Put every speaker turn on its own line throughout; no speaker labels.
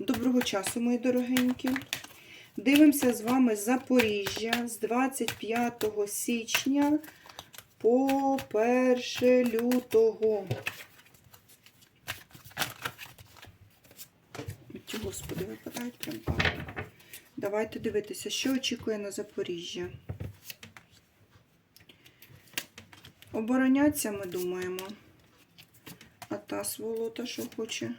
Доброго часу, мої дорогенькі. Дивимося з вами Запоріжжя з 25 січня по 1 лютого. Ті, Господи, випадають прям карти. Давайте дивитися, що очікує на Запоріжжя. Обороняться, ми думаємо. А та сволота що хоче?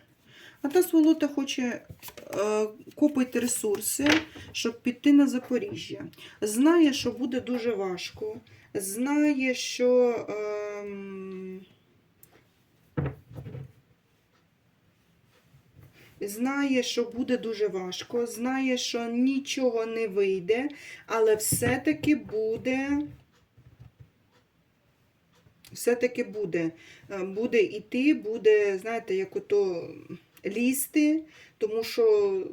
А та сволота хоче е, купити ресурси, щоб піти на Запоріжжя. Знає, що буде дуже важко. Знає, що. ем, Знає, що буде дуже важко, знає, що нічого не вийде, але все-таки буде. Все-таки буде. Е, Буде йти, буде, знаєте, як ото лізти, тому що.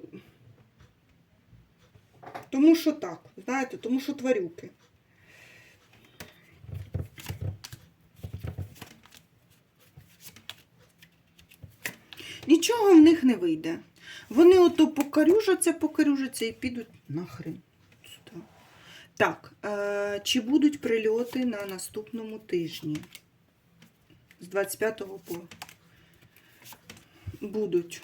Тому що так, знаєте, тому що тварюки. Нічого в них не вийде. Вони ото покарюжаться, покарюжаться і підуть нахрен. сюди. Так, е, чи будуть прильоти на наступному тижні? З 25 по. Будуть.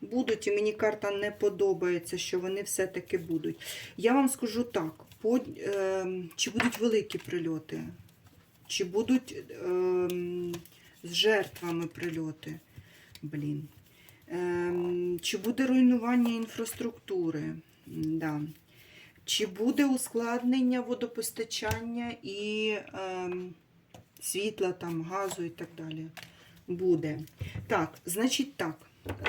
Будуть, і мені карта не подобається, що вони все-таки будуть. Я вам скажу так: по, е, чи будуть великі прильоти, чи будуть е, з жертвами прильоти. Блін. Ем, чи буде руйнування інфраструктури? Да. Чи буде ускладнення водопостачання і ем, світла, там, газу і так далі? Буде. Так, значить так.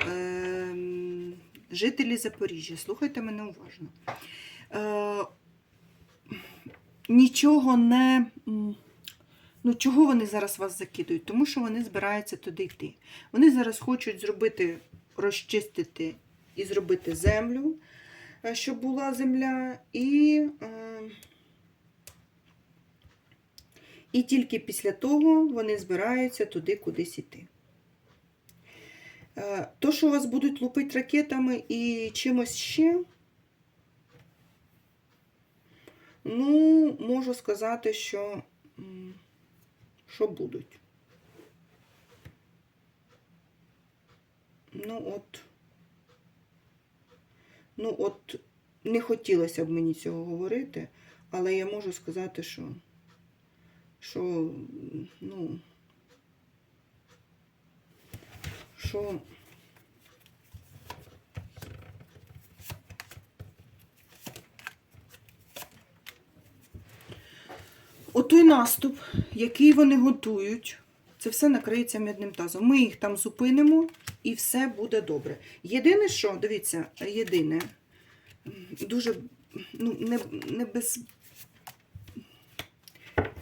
Ем, жителі Запоріжжя, слухайте мене уважно. Е, нічого не. Ну, чого вони зараз вас закидують? Тому що вони збираються туди йти. Вони зараз хочуть зробити, розчистити і зробити землю, е, щоб була земля, і, е, і тільки після того вони збираються туди кудись іти. Е, То, що вас будуть лупити ракетами і чимось ще, ну, можу сказати, що. що будуть. Ну от, ну от, не хотілося б мені цього говорити, але я можу сказати, що, що, ну, що Отой наступ, який вони готують, це все накриється м'ядним тазом. Ми їх там зупинимо і все буде добре. Єдине, що, дивіться, єдине, дуже ну, не, не без.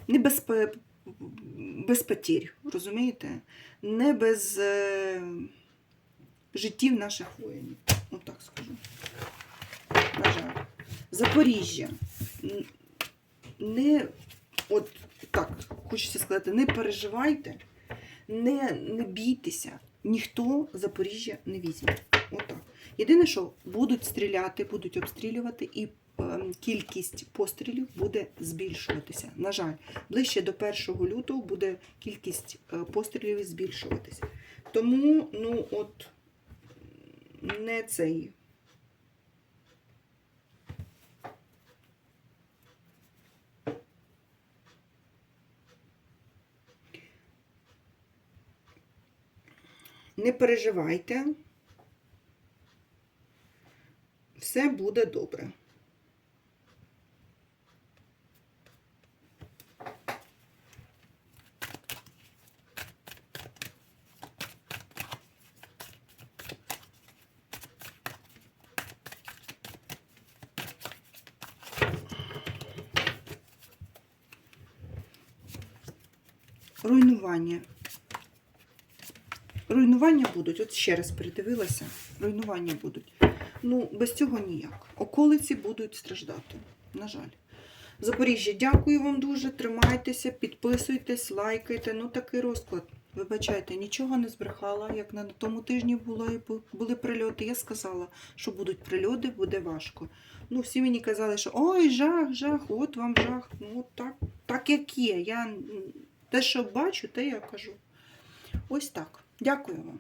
Не без, без потір, розумієте? Не без е, життів наших воїнів. Отак скажу. На жаль. Запоріжжя. Не от так, хочеться сказати, не переживайте, не, не бійтеся, ніхто Запоріжжя не візьме. Отак. Єдине, що будуть стріляти, будуть обстрілювати, і кількість пострілів буде збільшуватися. На жаль, ближче до 1 лютого буде кількість е, пострілів збільшуватися. Тому, ну, от, не цей. Не переживайте. Все буде добре. руйнування. Руйнування будуть, от ще раз передивилася, руйнування будуть. Ну, без цього ніяк. Околиці будуть страждати, на жаль. Запоріжжя, дякую вам дуже. Тримайтеся, підписуйтесь, лайкайте. Ну, такий розклад. Вибачайте, нічого не збрехала. Як на тому тижні було, були прильоти, я сказала, що будуть прильоти, буде важко. Ну, всі мені казали, що ой, жах, жах, от вам жах. Ну, так, так як є. Я те, що бачу, те я кажу. Ось так. Дякую вам.